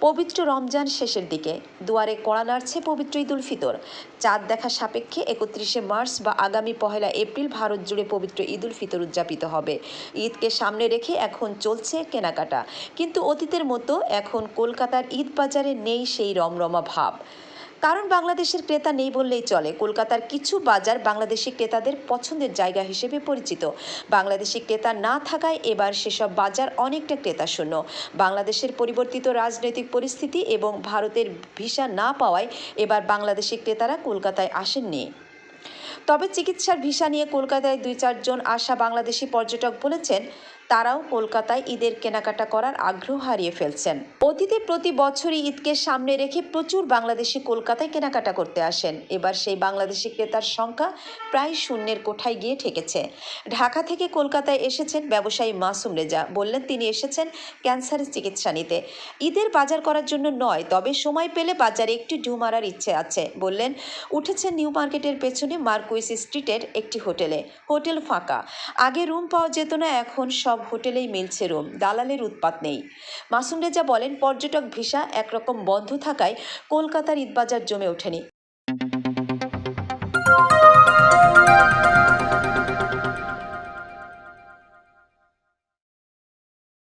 পবিত্র রমজান শেষের দিকে। দুয়ারে কড়া নাড়ছে পবিত্র ঈদুল ফিতর। চাঁদ দেখা সাপেক্ষে একত্রিশে মার্চ বা আগামী পহেলা এপ্রিল ভারত জুড়ে পবিত্র ঈদুল ফিতর উদযাপিত হবে। ঈদকে সামনে রেখে এখন চলছে কেনাকাটা। কিন্তু অতীতের মতো এখন কলকাতার ঈদ বাজারে নেই সেই রমরমা ভাব। কারণ বাংলাদেশের ক্রেতা নেই বললেই চলে। কলকাতার কিছু বাজার বাংলাদেশি ক্রেতাদের পছন্দের জায়গা হিসেবে পরিচিত। বাংলাদেশি ক্রেতা না থাকায় এবার সেসব বাজার অনেকটা ক্রেতা শূন্য বাংলাদেশের পরিবর্তিত রাজনৈতিক পরিস্থিতি এবং ভারতের ভিসা না পাওয়ায় এবার বাংলাদেশি ক্রেতারা কলকাতায় আসেননি। তবে চিকিৎসার ভিসা নিয়ে কলকাতায় দুই চারজন আসা বাংলাদেশি পর্যটক বলেছেন তারাও কলকাতায় ঈদের কেনাকাটা করার আগ্রহ হারিয়ে ফেলছেন। অতীতে প্রতি বছরই ঈদকে সামনে রেখে প্রচুর বাংলাদেশি কলকাতায় কেনাকাটা করতে আসেন। এবার সেই বাংলাদেশি ক্রেতার সংখ্যা প্রায় শূন্যের কোঠায় গিয়ে ঠেকেছে। ঢাকা থেকে কলকাতায় এসেছেন ব্যবসায়ী মাসুম রেজা। বললেন, তিনি এসেছেন ক্যান্সারের চিকিৎসা নিতে। ঈদের বাজার করার জন্য নয়, তবে সময় পেলে বাজারে একটি ঢু মারার ইচ্ছে আছে। বললেন, উঠেছেন নিউ মার্কেটের পেছনে মার্কুইস স্ট্রিটের একটি হোটেলে। হোটেল ফাঁকা। আগে রুম পাওয়া যেত না, এখন সব হোটেলেই মিলছে রুম, দালালের উৎপাত নেই। মাসুম রেজা বলেন, পর্যটক ভিসা একরকম বন্ধ থাকায় কলকাতার ঈদবাজার জমে ওঠেনি।